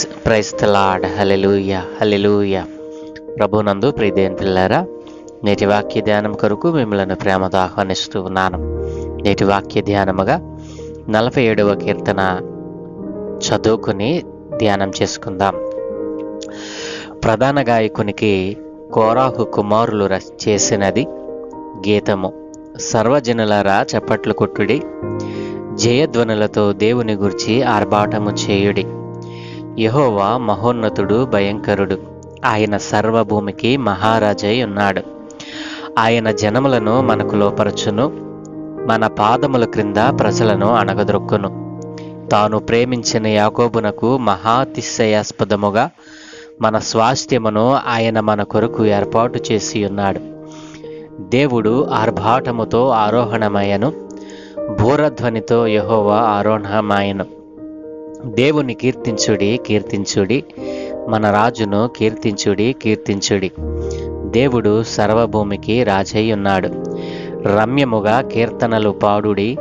Price తలాడ్ hallelujah hallelujah ప్రభునందు ప్రియదేన్ పిల్లారా నేటి వాక్య ధ్యానం కొరకు మిమ్మల్ని ప్రేమతో ఆహ్వానిస్తూ ఉన్నాను. నేటి వాక్య ధ్యానముగా నలభై ఏడవ కీర్తన చదువుకుని ధ్యానం చేసుకుందాం. ప్రధాన గాయకునికి కోరాహు కుమారులు చేసినది గీతము. సర్వజనులారా చప్పట్లు కొట్టుడి జయధ్వనులతో దేవుని గురించి ఆర్భాటము చేయుడి. యహోవా మహోన్నతుడు భయంకరుడు. ఆయన సర్వభూమికి మహారాజై ఉన్నాడు. ఆయన జనములను మనకు లోపరచును. మన పాదముల క్రింద ప్రజలను అణగదొక్కును. తాను ప్రేమించిన యాకోబునకు మహాతిశయాస్పదముగా మన స్వాస్థ్యమును ఆయన మన కొరకు ఏర్పాటు చేసి ఉన్నాడు. దేవుడు ఆర్భాటముతో ఆరోహణమయ్యను. భూరధ్వనితో యెహోవా ఆరోహణమాయను. దేవుని కీర్తించుడి కీర్తించుడి. మన రాజును కీర్తించుడి కీర్తించుడి. దేవుడు సర్వభూమికి రాజై ఉన్నాడు. రమ్యముగా కీర్తనలు పాడుడి.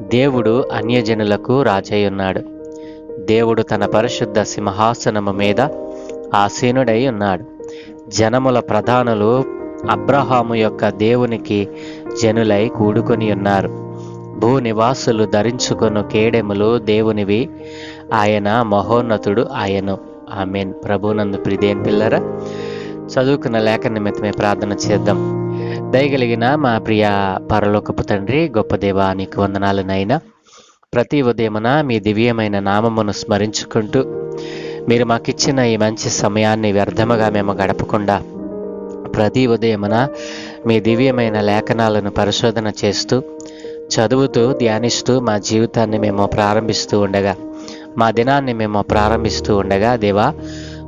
దేవుడు అన్యజనులకు రాజై ఉన్నాడు. దేవుడు తన పరిశుద్ధ సింహాసనము మీద ఆసీనుడై ఉన్నాడు. జనముల ప్రధానులు అబ్రహాము యొక్క దేవునికి జనులై కూడుకొని ఉన్నారు. భూనివాసులు ధరించుకొను కేడెములు దేవునివి. ఆయన మహోన్నతుడు ఆయను. ఆమెన్. ప్రభునందు ప్రిదేన్ పిల్లరా చదువుకున్న లేఖ నిమిత్తమే ప్రార్థన చేద్దాం. దయగలిగిన మా ప్రియ పరలోకపు తండ్రి గొప్ప దేవా నీకు వందనాలనైనా ప్రతి ఉదయమున మీ దివ్యమైన నామమును స్మరించుకుంటూ మీరు మాకిచ్చిన ఈ మంచి సమయాన్ని వ్యర్థముగా మేము గడపకుండా ప్రతి ఉదయమున మీ దివ్యమైన లేఖనాలను పరిశోధన చేస్తూ చదువుతూ ధ్యానిస్తూ మా జీవితాన్ని మేము ప్రారంభిస్తూ ఉండగా మా దినాన్ని మేము ప్రారంభిస్తూ ఉండగా దేవా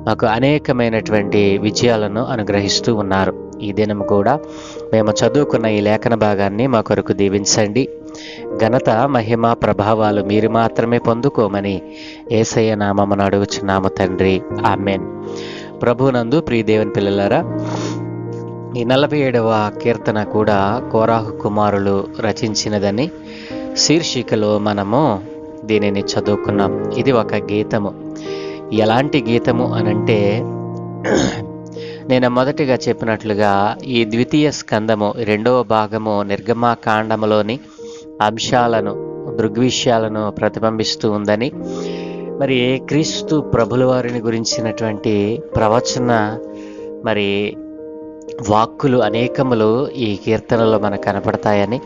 మాకు అనేకమైనటువంటి విజయాలను అనుగ్రహిస్తూ ఉన్నారు. ఈ దినం కూడా మేము చదువుకున్న ఈ లేఖన భాగాన్ని మా కొరకు దీవించండి. ఘనత మహిమ ప్రభావాలు మీరు మాత్రమే పొందుకోమని ఏసయ్య నామమును అడుగుచున్నాము తండ్రి. ఆమెన్. ప్రభునందు ప్రియదేవుని పిల్లలారా ఈ నలభై ఏడవ కీర్తన కూడా కోరాహు కుమారులు రచించినదని శీర్షికలో మనము దీనిని చదువుకున్నాం. ఇది ఒక గీతము. ఎలాంటి గీతము అనంటే నేను మొదటిగా చెప్పినట్లుగా ఈ ద్వితీయ స్కందము రెండవ భాగము నిర్గమాకాండములోని అంశాలను దృగ్విషయాలను ప్రతిబింబిస్తూ ఉందని మరి క్రీస్తు ప్రభుల వారిని గురించినటువంటి ప్రవచన మరి వాక్కులు అనేకములు ఈ కీర్తనలో మనకు కనపడతాయని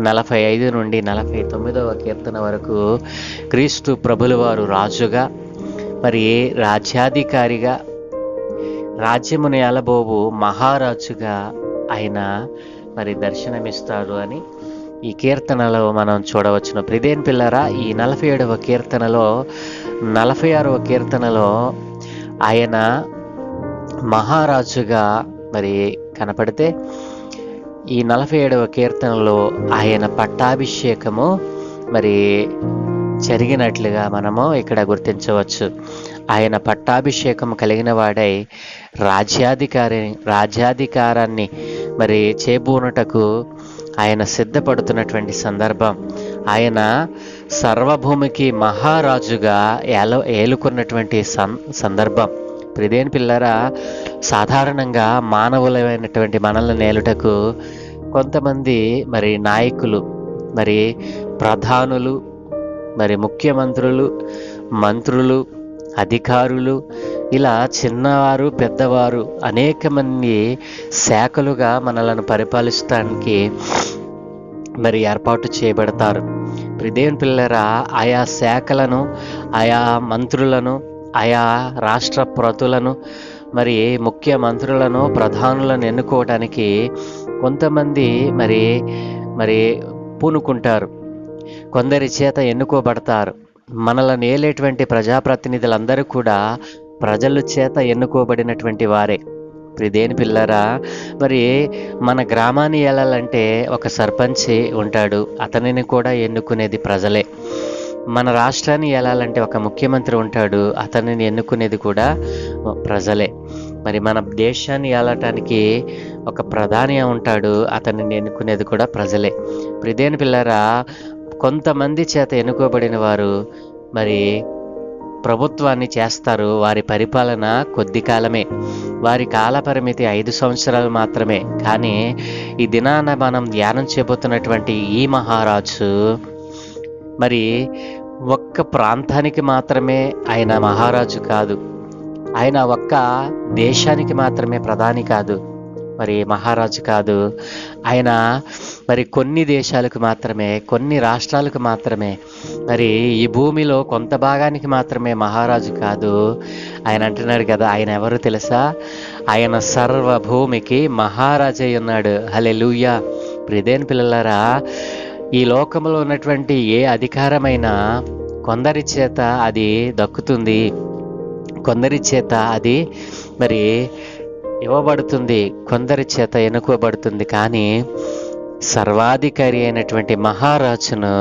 నలభై ఐదు నుండి నలభై తొమ్మిదవ కీర్తన వరకు క్రీస్తు ప్రభుల వారు రాజుగా మరి రాజ్యాధికారిగా రాజ్యమును ఏలబోవు మహారాజుగా ఆయన మరి దర్శనమిస్తాడు అని ఈ కీర్తనలో మనం చూడవచ్చును. ప్రిదేన్ పిల్లరా ఈ నలభై ఏడవ కీర్తనలో నలభై ఆరవ కీర్తనలో ఆయన మహారాజుగా మరి కనపడితే ఈ నలభై ఏడవ కీర్తనలో ఆయన పట్టాభిషేకము మరి జరిగినట్లుగా మనము ఇక్కడ గుర్తించవచ్చు. ఆయన పట్టాభిషేకం కలిగిన వాడై రాజ్యాధికారి రాజ్యాధికారాన్ని మరి చేబూనుటకు ఆయన సిద్ధపడుతున్నటువంటి సందర్భం. ఆయన సర్వభూమికి మహారాజుగా ఏల ఏలుకున్నటువంటి సందర్భం. ప్రిదేన్ పిల్లరా సాధారణంగా మానవులమైనటువంటి మనల్ని నేలుటకు కొంతమంది మరి నాయకులు మరి ప్రధానులు మరి ముఖ్యమంత్రులు మంత్రులు అధికారులు ఇలా చిన్నవారు పెద్దవారు అనేక మంది శాఖలుగా మనలను పరిపాలించడానికి మరి ఏర్పాటు చేయబడతారు. ప్రిదేన్ పిల్లరా ఆయా శాఖలను ఆయా మంత్రులను ఆయా రాష్ట్ర ప్రతులను మరి ముఖ్య మంత్రులను ప్రధానులను ఎన్నుకోవడానికి కొంతమంది మరి మరి పూనుకుంటారు. కొందరి చేత ఎన్నుకోబడతారు. మనలను ఏలేటువంటి ప్రజాప్రతినిధులందరూ కూడా ప్రజల చేత ఎన్నుకోబడినటువంటి వారే. దేని పిల్లరా మరి మన గ్రామాన్ని వెళ్ళాలంటే ఒక సర్పంచి ఉంటాడు. అతనిని కూడా ఎన్నుకునేది ప్రజలే. మన రాష్ట్రాన్ని వెళ్ళాలంటే ఒక ముఖ్యమంత్రి ఉంటాడు అతనిని ఎన్నుకునేది కూడా ప్రజలే. మరి మన దేశాన్ని ఏలటానికి ఒక ప్రధాని ఉంటాడు అతనిని ఎన్నుకునేది కూడా ప్రజలే. ప్రిదేని పిల్లరా కొంతమంది చేత ఎన్నుకోబడిన వారు మరి ప్రభుత్వాన్ని చేస్తారు వారి పరిపాలన కొద్ది కాలమే. వారి కాలపరిమితి ఐదు సంవత్సరాలు మాత్రమే. కానీ ఈ దినాన మనం ధ్యానం చేయబోతున్నటువంటి ఈ మహారాజు మరి ఒక్క ప్రాంతానికి మాత్రమే ఆయన మహారాజు కాదు. ఆయన ఒక్క దేశానికి మాత్రమే ప్రధాని కాదు. మరి మహారాజు కాదు. ఆయన మరి కొన్ని దేశాలకు మాత్రమే కొన్ని రాష్ట్రాలకు మాత్రమే మరి ఈ భూమిలో కొంత భాగానికి మాత్రమే మహారాజు కాదు. ఆయన అంటున్నాడు కదా ఆయన ఎవరు తెలుసా? ఆయన సర్వభూమికి మహారాజు ఉన్నాడు. హలే లూయా ప్రిదేన్ పిల్లలారా ఈ లోకంలో ఉన్నటువంటి ఏ అధికారమైనా కొందరి చేత అది దక్కుతుంది కొందరి చేత అది మరి ఇవ్వబడుతుంది కొందరి చేత ఎన్నుకోబడుతుంది కానీ సర్వాధికారి అయినటువంటి మహారాజును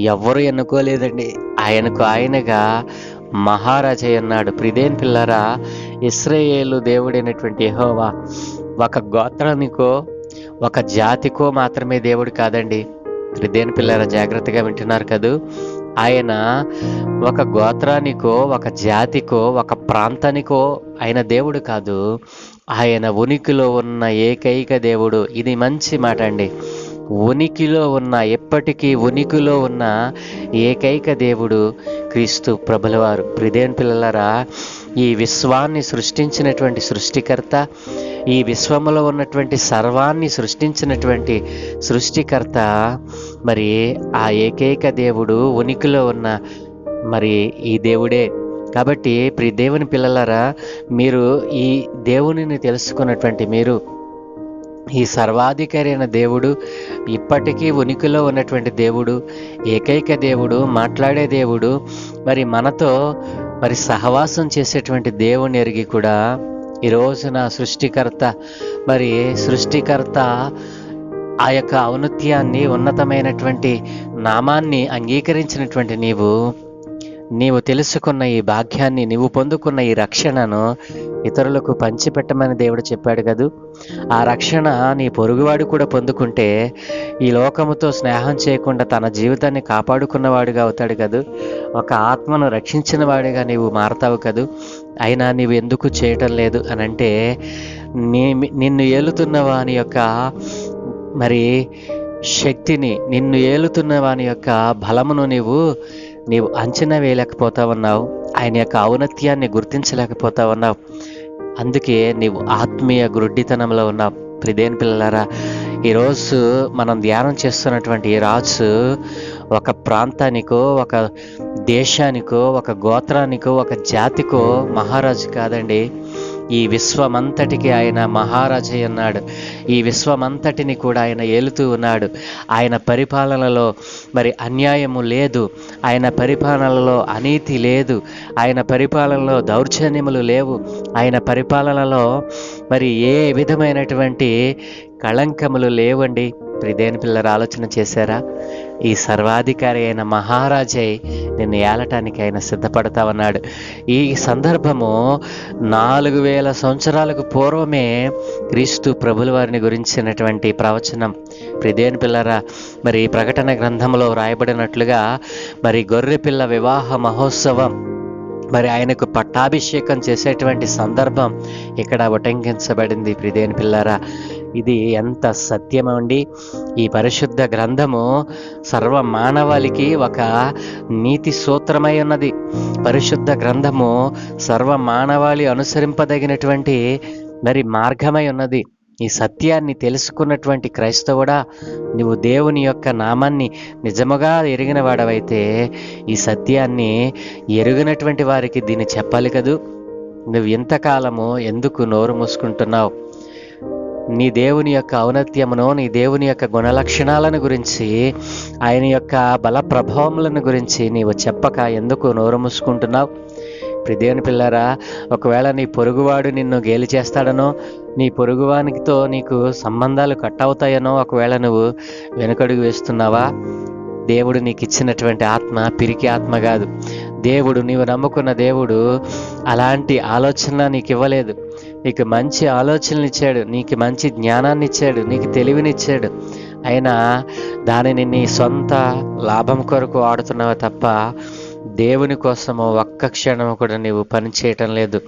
ఎవ్వరు ఎన్నుకోలేదండి. ఆయనకు ఆయనగా మహారాజు అన్నాడు ప్రిదేన్ పిల్లరా ఇస్రాయేలు దేవుడైనటువంటి యహోవా ఒక గోత్రానికో ఒక జాతికో మాత్రమే దేవుడు కాదండి. ప్రిదేన పిల్లల జాగ్రత్తగా వింటున్నారు కదూ? ఆయన ఒక గోత్రానికో ఒక జాతికో ఒక ప్రాంతానికో ఆయన దేవుడు కాదు. ఆయన ఉనికిలో ఉన్న ఏకైక దేవుడు. ఇది మంచి మాట అండి. ఉనికిలో ఉన్న ఎప్పటికీ ఉనికిలో ఉన్న ఏకైక దేవుడు క్రీస్తు ప్రభులవారు. ప్రిదేన్ పిల్లలరా ఈ విశ్వాన్ని సృష్టించినటువంటి సృష్టికర్త ఈ విశ్వములో ఉన్నటువంటి సర్వాన్ని సృష్టించినటువంటి సృష్టికర్త మరి ఆ ఏకైక దేవుడు ఉనికిలో ఉన్న మరి ఈ దేవుడే. కాబట్టి ప్రి దేవుని పిల్లలారా మీరు ఈ దేవునిని తెలుసుకున్నటువంటి మీరు ఈ సర్వాధికారి అయిన దేవుడు ఇప్పటికీ ఉనికిలో ఉన్నటువంటి దేవుడు ఏకైక దేవుడు మాట్లాడే దేవుడు మరి మనతో మరి సహవాసం చేసేటువంటి దేవుని ఎరిగి కూడా ఈరోజున సృష్టికర్త మరి సృష్టికర్త ఆ యొక్క ఔన్నత్యాన్ని ఉన్నతమైనటువంటి నామాన్ని అంగీకరించినటువంటి నీవు నీవు తెలుసుకున్న ఈ భాగ్యాన్ని నీవు పొందుకున్న ఈ రక్షణను ఇతరులకు పంచిపెట్టమని దేవుడు చెప్పాడు కదూ. ఆ రక్షణ నీ పొరుగువాడు కూడా పొందుకుంటే ఈ లోకముతో స్నేహం చేయకుండా తన జీవితాన్ని కాపాడుకున్నవాడుగా అవుతాడు కదూ. ఒక ఆత్మను రక్షించిన వాడిగా నీవు మారతావు కదూ. అయినా నీవు ఎందుకు చేయటం లేదు అని అంటే నీ నిన్ను ఏలుతున్న వాని యొక్క మరి శక్తిని నిన్ను ఏలుతున్న వాని యొక్క బలమును నీవు నీవు అంచనా వేయలేకపోతా ఉన్నావు. ఆయన యొక్క ఔన్నత్యాన్ని గుర్తించలేకపోతా ఉన్నావు. అందుకే నీవు ఆత్మీయ గురుడ్డితనంలో ఉన్నావు. ప్రిదేన్ పిల్లలారా ఈరోజు మనం ధ్యానం చేస్తున్నటువంటి ఈ రాజు ఒక ప్రాంతానికో ఒక దేశానికో ఒక గోత్రానికో ఒక జాతికో మహారాజు కాదండి. ఈ విశ్వమంతటికి ఆయన మహారాజు ఉన్నాడు. ఈ విశ్వమంతటిని కూడా ఆయన ఏలుతూ ఉన్నాడు. ఆయన పరిపాలనలో మరి అన్యాయము లేదు. ఆయన పరిపాలనలో అనీతి లేదు. ఆయన పరిపాలనలో దౌర్జన్యములు లేవు. ఆయన పరిపాలనలో మరి ఏ విధమైనటువంటి కళంకములు లేవండి. ప్రిదేని పిల్లలు ఆలోచన చేశారా? ఈ సర్వాధికారి అయిన మహారాజై నిన్ను ఏలటానికి ఆయన సిద్ధపడతా ఉన్నాడు ఈ సందర్భము నాలుగు వేల సంవత్సరాలకు పూర్వమే క్రీస్తు ప్రభుల వారిని గురించినటువంటి ప్రవచనం. ప్రిదేని పిల్లరా మరి ఈ ప్రకటన గ్రంథంలో వ్రాయబడినట్లుగా మరి గొర్రె పిల్ల వివాహ మహోత్సవం మరి ఆయనకు పట్టాభిషేకం చేసేటువంటి సందర్భం ఇక్కడ ఉటంకించబడింది ప్రిదేని పిల్లారా. ఇది ఎంత సత్యమండి ఈ పరిశుద్ధ గ్రంథము సర్వ మానవాళికి ఒక నీతి సూత్రమై ఉన్నది. పరిశుద్ధ గ్రంథము సర్వ మానవాళి అనుసరింపదగినటువంటి మరి మార్గమై ఉన్నది. ఈ సత్యాన్ని తెలుసుకున్నటువంటి క్రైస్తవుడా నువ్వు దేవుని యొక్క నామాన్ని నిజముగా ఎరిగిన వాడవైతే ఈ సత్యాన్ని ఎరుగినటువంటి వారికి దీన్ని చెప్పాలి కదూ. నువ్వు ఇంతకాలము ఎందుకు నోరు మూసుకుంటున్నావు? నీ దేవుని యొక్క ఔన్నత్యమును నీ దేవుని యొక్క గుణలక్షణాలను గురించి ఆయన యొక్క బల ప్రభావములను గురించి నీవు చెప్పక ఎందుకు నోరు మూసుకుంటున్నావు? ప్రిదేవుని పిల్లరా ఒకవేళ నీ పొరుగువాడు నిన్ను గేలి చేస్తాడనో నీ పొరుగువానికితో నీకు సంబంధాలు కట్ అవుతాయనో ఒకవేళ నువ్వు వెనుకడుగు వేస్తున్నావా? దేవుడు నీకు ఇచ్చినటువంటి ఆత్మ పిరికి ఆత్మ కాదు. దేవుడు నీవు నమ్ముకున్న దేవుడు అలాంటి ఆలోచన నీకు ఇవ్వలేదు. నీకు మంచి ఆలోచనలు ఇచ్చాడు నీకు మంచి జ్ఞానాన్ని ఇచ్చాడు నీకు తెలివినిచ్చాడు. అయినా దానిని నీ సొంత లాభం కొరకు వాడుతున్నావు తప్ప దేవుని కోసము ఒక్క క్షణం కూడా నీవు పని చేయటం లేదు.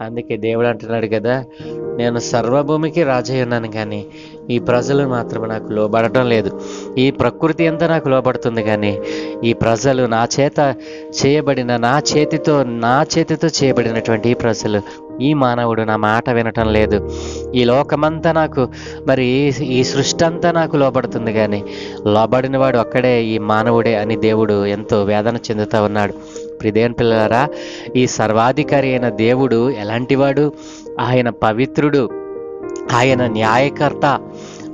అందుకే దేవుడు అంటున్నాడు కదా నేను సర్వభూమికి రాజై ఉన్నాను కానీ ఈ ప్రజలు మాత్రం నాకు లోబడటం లేదు. ఈ ప్రకృతి అంతా నాకు లోబడుతుంది కానీ ఈ ప్రజలు నా చేత చేయబడిన నా చేతితో నా చేతితో చేయబడినటువంటి ఈ ప్రజలు ఈ మానవుడు నా మాట వినటం లేదు. ఈ లోకమంతా నాకు మరి ఈ సృష్టి అంతా నాకు లోబడుతుంది కానీ లోబడిన వాడు ఒక్కడే ఈ మానవుడే అని దేవుడు ఎంతో వేదన చెందుతూ ఉన్నాడు. ప్రిదేన్ పిల్లలారా ఈ సర్వాధికారి అయిన దేవుడు ఎలాంటివాడు? ఆయన పవిత్రుడు ఆయన న్యాయకర్త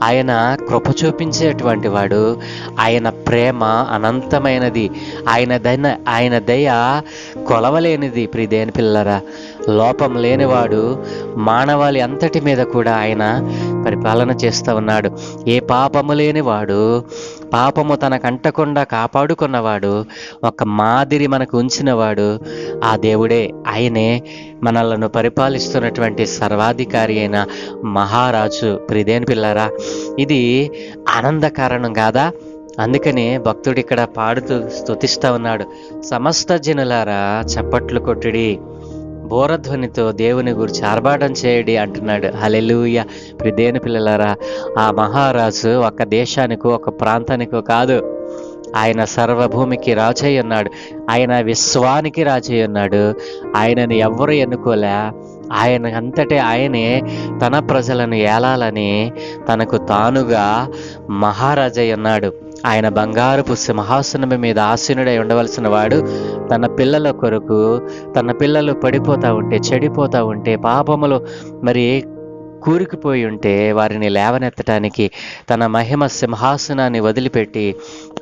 ఆయన కృప చూపించేటువంటి వాడు ఆయన ప్రేమ అనంతమైనది ఆయన దైన ఆయన దయ కొలవలేనిది ప్రిదేని పిల్లరా లోపం లేనివాడు మానవాళి అంతటి మీద కూడా ఆయన పరిపాలన చేస్తూ ఉన్నాడు. ఏ పాపము లేనివాడు పాపము తనకంటకుండా కాపాడుకున్నవాడు ఒక మాదిరి మనకు ఉంచినవాడు ఆ దేవుడే. ఆయనే మనలను పరిపాలిస్తున్నటువంటి సర్వాధికారి అయిన మహారాజు. ప్రిదేని పిల్లరా ఇది ఆనంద కారణం కాదా? అందుకని భక్తుడు ఇక్కడ పాడుతూ స్తుతిస్తూ ఉన్నాడు. సమస్త జనులారా చప్పట్లు కొట్టుడి. బోరధ్వనితో దేవుని గురించి ఆర్భాటం చేయడి అంటున్నాడు. హలెలూయ ప్రిదేని పిల్లలారా ఆ మహారాజు ఒక దేశానికో ఒక ప్రాంతానికో కాదు. ఆయన సర్వభూమికి రాజై ఉన్నాడు. ఆయన విశ్వానికి రాజై ఉన్నాడు. ఆయనను ఎవ్వరు ఎన్నుకోలే. ఆయన అంతటే ఆయనే తన ప్రజలను ఏలాలని తనకు తానుగా మహారాజై ఉన్నాడు. ఆయన బంగారపు సింహాసనం మీద ఆసీనుడై ఉండవలసిన వాడు తన పిల్లల కొరకు తన పిల్లలు పడిపోతూ ఉంటే చెడిపోతూ ఉంటే పాపములు మరి కూరుకుపోయి ఉంటే వారిని లేవనెత్తటానికి తన మహిమ సింహాసనాన్ని వదిలిపెట్టి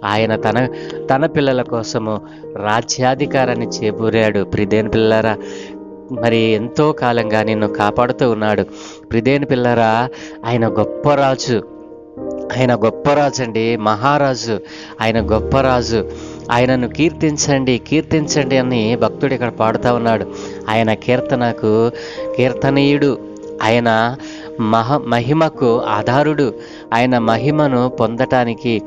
ఆయన తన తన పిల్లల కోసము రాజ్యాధికారాన్ని చేపూరాడు ప్రిదేన్ పిల్లరా మరి ఎంతో కాలంగా నిన్ను కాపాడుతూ ఉన్నాడు. ప్రిదేన్ పిల్లరా ఆయన గొప్ప రాజు. ఆయన గొప్ప రాజు అండి మహారాజు. ఆయన గొప్ప రాజు. ఆయనను కీర్తించండి కీర్తించండి అని భక్తుడు ఇక్కడ పాడుతూ ఉన్నాడు. ఆయన కీర్తనకు కీర్తనీయుడు. ఆయన మహ మహిమకు ఆధారుడు. ఆయన మహిమను పొందటానికి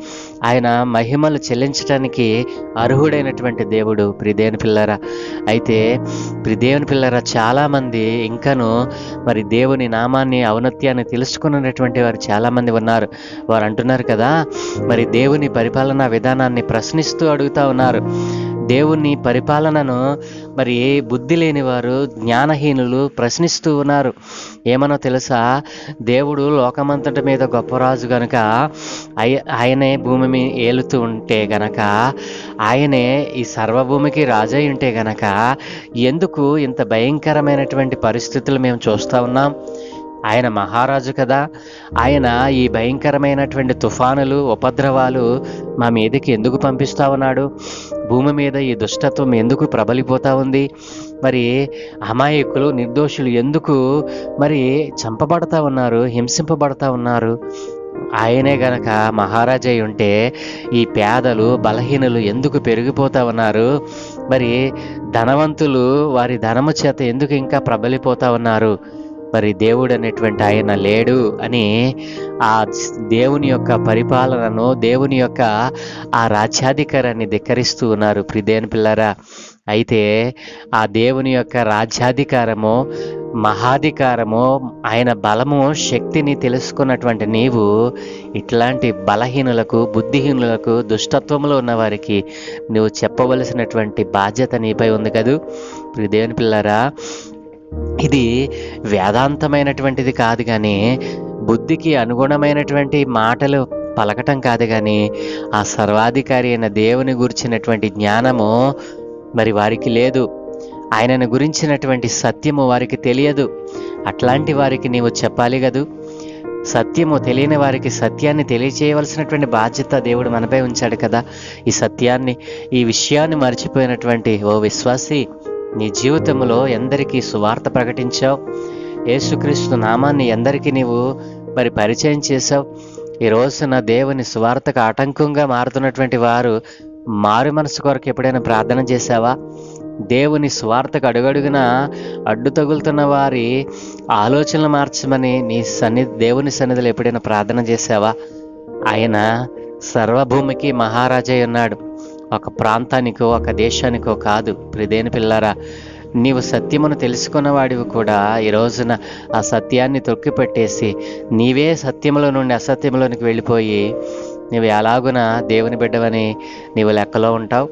ఆయన మహిమలు చెల్లించటానికి అర్హుడైనటువంటి దేవుడు ప్రిదేవుని పిల్లరా. అయితే ప్రిదేవుని పిల్లరా చాలామంది ఇంకను మరి దేవుని నామాన్ని ఔన్నత్యాన్ని తెలుసుకున్నటువంటి వారు చాలామంది ఉన్నారు. వారు అంటున్నారు కదా మరి దేవుని పరిపాలనా విధానాన్ని ప్రశ్నిస్తూ అడుగుతా ఉన్నారు. దేవుని పరిపాలనను మరి బుద్ధి లేని వారు జ్ఞానహీనులు ప్రశ్నిస్తూ ఉన్నారు. ఏమనో తెలుసా? దేవుడు లోకమంతటి మీద గొప్పరాజు గనుక ఆయనే భూమి మీద ఏలుతూ ఉంటే గనక ఆయనే ఈ సర్వభూమికి రాజై ఉంటే గనక ఎందుకు ఇంత భయంకరమైనటువంటి పరిస్థితులు మేము చూస్తూ ఉన్నాం? ఆయన మహారాజు కదా. ఆయన ఈ భయంకరమైనటువంటి తుఫానులు ఉపద్రవాలు మా మీదకి ఎందుకు పంపిస్తా ఉన్నాడు భూమి మీద ఈ దుష్టత్వం ఎందుకు ప్రబలిపోతా ఉంది? మరి అమాయకులు నిర్దోషులు ఎందుకు మరి చంపబడతా ఉన్నారు హింసింపబడతా ఉన్నారు? ఆయనే గనక మహారాజై ఉంటే ఈ పేదలు బలహీనులు ఎందుకు పెరిగిపోతా ఉన్నారు? మరి ధనవంతులు వారి ధనము చేత ఎందుకు ఇంకా ప్రబలిపోతా ఉన్నారు? మరి దేవుడు అనేటువంటి ఆయన లేడు అని ఆ దేవుని యొక్క పరిపాలనను దేవుని యొక్క ఆ రాజ్యాధికారాన్ని ధిక్కరిస్తూ ఉన్నారు. ప్రిదేని పిల్లరా అయితే ఆ దేవుని యొక్క రాజ్యాధికారము మహాధికారము ఆయన బలము శక్తిని తెలుసుకున్నటువంటి నీవు ఇట్లాంటి బలహీనులకు బుద్ధిహీనులకు దుష్టత్వంలో ఉన్న వారికి నువ్వు చెప్పవలసినటువంటి బాధ్యత నీపై ఉంది కదూ. ప్రిదేని పిల్లరా ఇది వేదాంతమైనటువంటిది కాదు కానీ బుద్ధికి అనుగుణమైనటువంటి మాటలు పలకటం కాదు కానీ ఆ సర్వాధికారి అయిన దేవుని గురించినటువంటి జ్ఞానము మరి వారికి లేదు. ఆయనను గురించినటువంటి సత్యము వారికి తెలియదు. అట్లాంటి వారికి నీవు చెప్పాలి కదూ. సత్యము తెలియని వారికి సత్యాన్ని తెలియచేయవలసినటువంటి బాధ్యత దేవుడు మనపై ఉంచాడు కదా. ఈ సత్యాన్ని ఈ విషయాన్ని మర్చిపోయినటువంటి ఓ విశ్వాసి నీ జీవితంలో ఎందరికీ సువార్త ప్రకటించావు? యేసుక్రీస్తు నామాన్ని ఎందరికీ నీవు మరి పరిచయం చేశావు? ఈ రోజున దేవుని సువార్తకు ఆటంకంగా మారుతున్నటువంటి వారు మారు మనసు కొరకు ఎప్పుడైనా ప్రార్థన చేశావా? దేవుని స్వార్థకు అడుగడుగున అడ్డు తగులుతున్న వారి ఆలోచనలు మార్చమని నీ సన్నిధి దేవుని సన్నిధిలో ఎప్పుడైనా ప్రార్థన చేశావా? ఆయన సర్వభూమికి మహారాజై ఉన్నాడు. ఒక ప్రాంతానికో ఒక దేశానికో కాదు. ప్రదేని పిల్లారా నీవు సత్యమును తెలుసుకున్న వాడివి కూడా ఈ రోజున ఆ సత్యాన్ని తొక్కిపెట్టేసి నీవే సత్యంలో నుండి అసత్యములోనికి వెళ్ళిపోయి నీవు ఎలాగున దేవుని బిడ్డవని నీవు లెక్కలో ఉంటావు?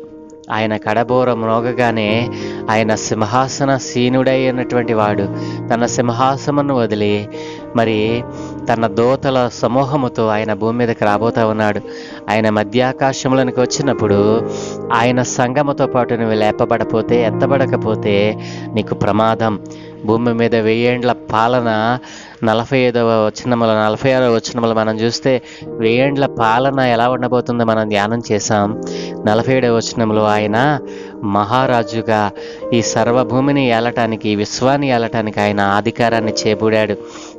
ఆయన కడబోర మ్రోగగానే ఆయన సింహాసన సీనుడై ఉన్నటువంటి వాడు తన సింహాసమును వదిలి మరి తన దోతల సమూహముతో ఆయన భూమి మీదకి రాబోతా ఉన్నాడు. ఆయన మధ్యాకాశంలోనికి వచ్చినప్పుడు ఆయన సంగమతో పాటు నువ్వు లేపబడపోతే ఎత్తబడకపోతే నీకు ప్రమాదం. భూమి మీద వెయ్యేండ్ల పాలన నలభై ఐదవ వచనముల నలభై ఆరవ వచనములు మనం చూస్తే వెయ్యేండ్ల పాలన ఎలా ఉండబోతుందో మనం ధ్యానం చేశాం. నలభై ఏడవ వచనంలో ఆయన మహారాజుగా ఈ సర్వభూమిని ఏలటానికి ఈ విశ్వాన్ని ఏలటానికి ఆయన అధికారాన్ని చేపూడాడు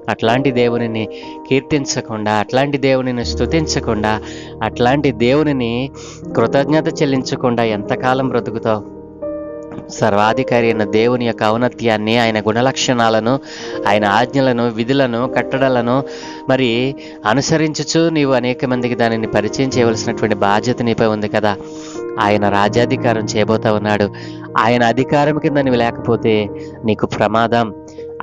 అట్లాంటి దేవునిని కీర్తించకుండా అట్లాంటి దేవునిని స్తుతించకుండా అట్లాంటి దేవునిని కృతజ్ఞత చెల్లించకుండా ఎంతకాలం బ్రతుకుతావు? సర్వాధికారి అయిన దేవుని యొక్క ఔన్నత్యాన్ని ఆయన గుణలక్షణాలను ఆయన ఆజ్ఞలను విధులను కట్టడలను మరి అనుసరించుచు నీవు అనేక మందికి దానిని పరిచయం చేయవలసినటువంటి బాధ్యత నీపై ఉంది కదా. ఆయన రాజ్యాధికారం చేయబోతా ఉన్నాడు. ఆయన అధికారం కింద నీవు లేకపోతే నీకు ప్రమాదం.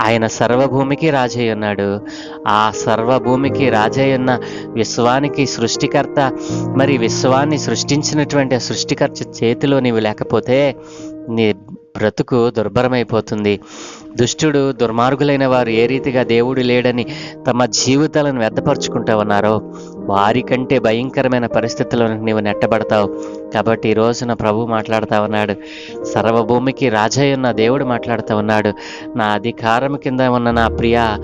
ఆయన సర్వభూమికి రాజై ఉన్నాడు. ఆ సర్వభూమికి రాజై ఉన్న విశ్వానికి సృష్టికర్త మరి విశ్వాన్ని సృష్టించినటువంటి సృష్టికర్త చేతిలో నీవు లేకపోతే నీ బ్రతుకు దుర్భరమైపోతుంది. దుష్టుడు దుర్మార్గులైన వారు ఏ రీతిగా దేవుడు లేడని తమ జీవితాలను వ్యర్థపరుచుకుంటా ఉన్నారో వారికంటే భయంకరమైన పరిస్థితుల్లో నీవు నెట్టబడతావు. కాబట్టి ఈ రోజున ప్రభు మాట్లాడుతూ ఉన్నాడు. సర్వభూమికి రాజయ్య ఉన్న దేవుడు మాట్లాడుతూ ఉన్నాడు. నా అధికారం కింద ఉన్న నా ప్రియ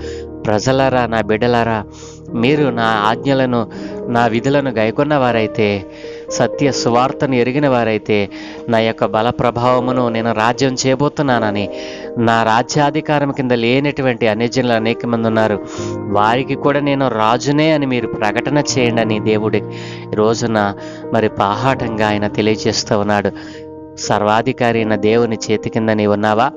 ప్రజలారా నా బిడ్డలారా మీరు నా ఆజ్ఞలను నా విధులను గైకొన్న వారైతే సత్య సువార్తను ఎరిగిన వారైతే నా యొక్క బల ప్రభావమును నేను రాజ్యం చేయబోతున్నానని నా రాజ్యాధికారం కింద లేనటువంటి అన్యజనులు అనేక మంది ఉన్నారు. వారికి కూడా నేను రాజునే అని మీరు ప్రకటన చేయండి అని దేవుడి రోజున మరి పాహాటంగా ఆయన తెలియజేస్తూ ఉన్నాడు. సర్వాధికారి అయిన దేవుని చేతి కింద నీవు ఉన్నావా?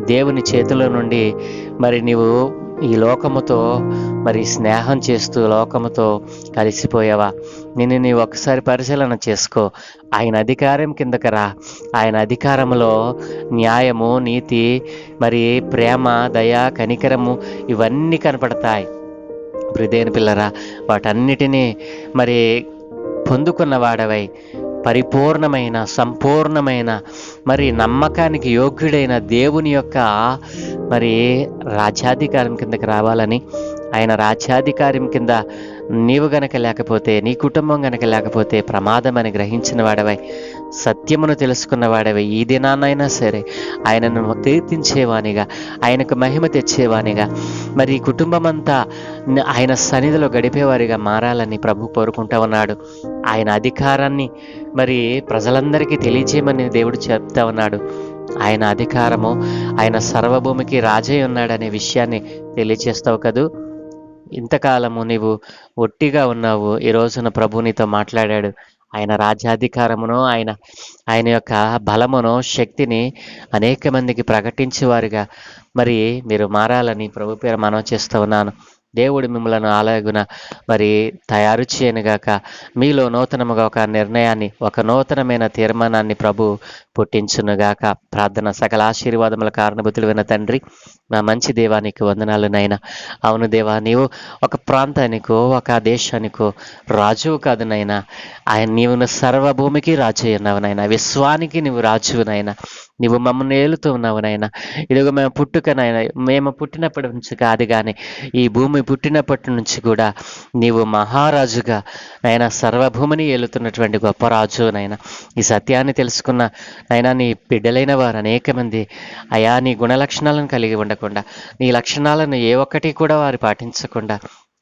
దేవుని చేతిలో నుండి మరి నీవు ఈ లోకముతో మరి స్నేహం చేస్తూ లోకముతో కలిసిపోయావా? నిన్ను నీవు ఒకసారి పరిశీలన చేసుకో. ఆయన అధికారం కిందకి రా. ఆయన అధికారంలో న్యాయము నీతి మరి ప్రేమ దయ కనికరము ఇవన్నీ కనపడతాయి. ప్రిదేని పిల్లరా వాటన్నిటినీ మరి పొందుకున్న వాడవై. పరిపూర్ణమైన సంపూర్ణమైన మరి నమ్మకానికి యోగ్యుడైన దేవుని యొక్క మరి రాజ్యాధికారం కిందకి రావాలని ఆయన రాజ్యాధికారం కింద నీవు గనక లేకపోతే నీ కుటుంబం గనక లేకపోతే ప్రమాదం అని గ్రహించిన వాడవై. సత్యమును తెలుసుకున్నవాడవి. ఈ దినాన్నైనా సరే ఆయనను కీర్తించేవానిగా ఆయనకు మహిమ తెచ్చేవానిగా. మరి ఈ కుటుంబం అంతా ఆయన సన్నిధిలో గడిపేవారిగా మారాలని ప్రభు కోరుకుంటా ఉన్నాడు. ఆయన అధికారాన్ని మరి ప్రజలందరికీ తెలియజేయమని దేవుడు చెప్తా ఉన్నాడు. ఆయన అధికారము ఆయన సర్వభూమికి రాజై ఉన్నాడనే విషయాన్ని తెలియజేస్తావు కదూ. ఇంతకాలము నీవు ఒట్టిగా ఉన్నావు. ఈ రోజున ప్రభు నీతో మాట్లాడాడు. ఆయన రాజ్యాధికారమును ఆయన ఆయన యొక్క బలమును శక్తిని అనేక మందికి ప్రకటించేవారుగా. మరి మీరు మారాలని ప్రభు పేరు మనం చేస్తూ ఉన్నాను. దేవుడు మిమ్మలను అలాగున మరి తయారు చేయనుగాక మీలో నూతనముగా ఒక నిర్ణయాన్ని ఒక నూతనమైన తీర్మానాన్ని ప్రభు పుట్టించునుగాక ప్రార్థన సకల ఆశీర్వాదముల కారణభూతులు విన తండ్రి నా మంచి దేవానికి వందనాలు నైనా అవును దేవా నీవు ఒక ప్రాంతానికో ఒక దేశానికో రాజువు కాదు నైనా ఆయన నీవు సర్వభూమికి రాజు ఉన్నావు నాయన. విశ్వానికి నువ్వు రాజువు నువ్వు మమ్మల్ని ఏలుతూ ఉన్నావు నాయన. ఇదిగో మేము పుట్టుక నాయన మేము పుట్టినప్పటి నుంచి కాదు కానీ ఈ భూమి పుట్టినప్పటి నుంచి కూడా నీవు మహారాజుగా నాయన సర్వభూమిని ఏలుతున్నటువంటి గొప్ప రాజు నాయన. ఈ సత్యాన్ని తెలుసుకున్న నాయన నీ బిడ్డలైన వారు అనేక మంది అయా నీ గుణలక్షణాలను కలిగి ఉండకుండా నీ లక్షణాలను ఏ ఒక్కటి కూడా వారు పాటించకుండా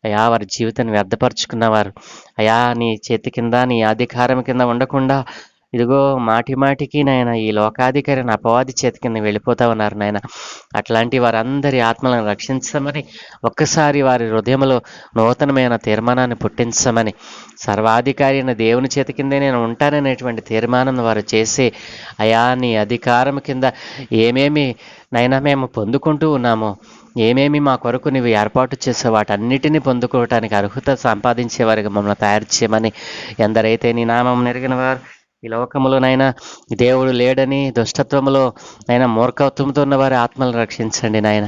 అయా వారి జీవితాన్ని వ్యర్థపరుచుకున్నవారు అయా నీ చేతి కింద నీ అధికారం కింద ఉండకుండా ఇదిగో మాటి మాటికి నాయన ఈ లోకాధికారిని అపవాది చేతి కింద వెళ్ళిపోతా ఉన్నారు నాయన. అట్లాంటి వారందరి ఆత్మలను రక్షించమని ఒక్కసారి వారి హృదయంలో నూతనమైన తీర్మానాన్ని పుట్టించమని సర్వాధికారి అయిన దేవుని చేతి కిందే నేను ఉంటాననేటువంటి తీర్మానం వారు చేసి అయా నీ అధికారం కింద ఏమేమి నైనా మేము పొందుకుంటూ ఉన్నామో ఏమేమి మా కొరకు నువ్వు ఏర్పాటు చేసే వాటన్నిటిని పొందుకోవటానికి అర్హత సంపాదించేవారిగా మమ్మల్ని తయారు చేయమని ఎందరైతే నీ నామం నెరిగిన వారు ఈ లోకములోనైనా దేవుడు లేడని దుష్టత్వములో నైనా మూర్ఖత్వంతో ఉన్న వారి ఆత్మలను రక్షించండి నాయన.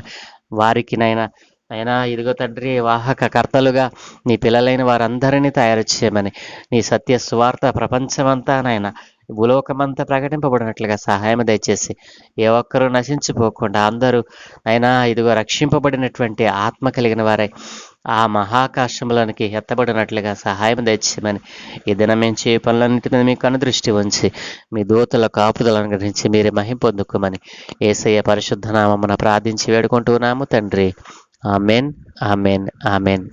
వారికి నాయన అయినా ఇదిగో తండ్రి వాహక కర్తలుగా నీ పిల్లలైన వారందరినీ తయారు చేయమని. నీ సత్య సువార్త ప్రపంచమంతా నాయన భూలోకమంతా ప్రకటింపబడినట్లుగా సహాయం దయచేసి ఏ ఒక్కరూ నశించిపోకుండా అందరూ అయినా ఇదిగో రక్షింపబడినటువంటి ఆత్మ కలిగిన వారై ఆ మహాకాశములనికి ఎత్తబడినట్లుగా సహాయం తెచ్చమని ఈ దినం మేము చేయ పనులన్నింటి మీద మీకు అనదృష్టి ఉంచి మీ దూతల కాపుదలను గురించి మీరే మహింపొందుకోమని ఏసయ్య పరిశుద్ధ నామమున ప్రార్థించి వేడుకుంటున్నాము తండ్రి. Amen amen amen.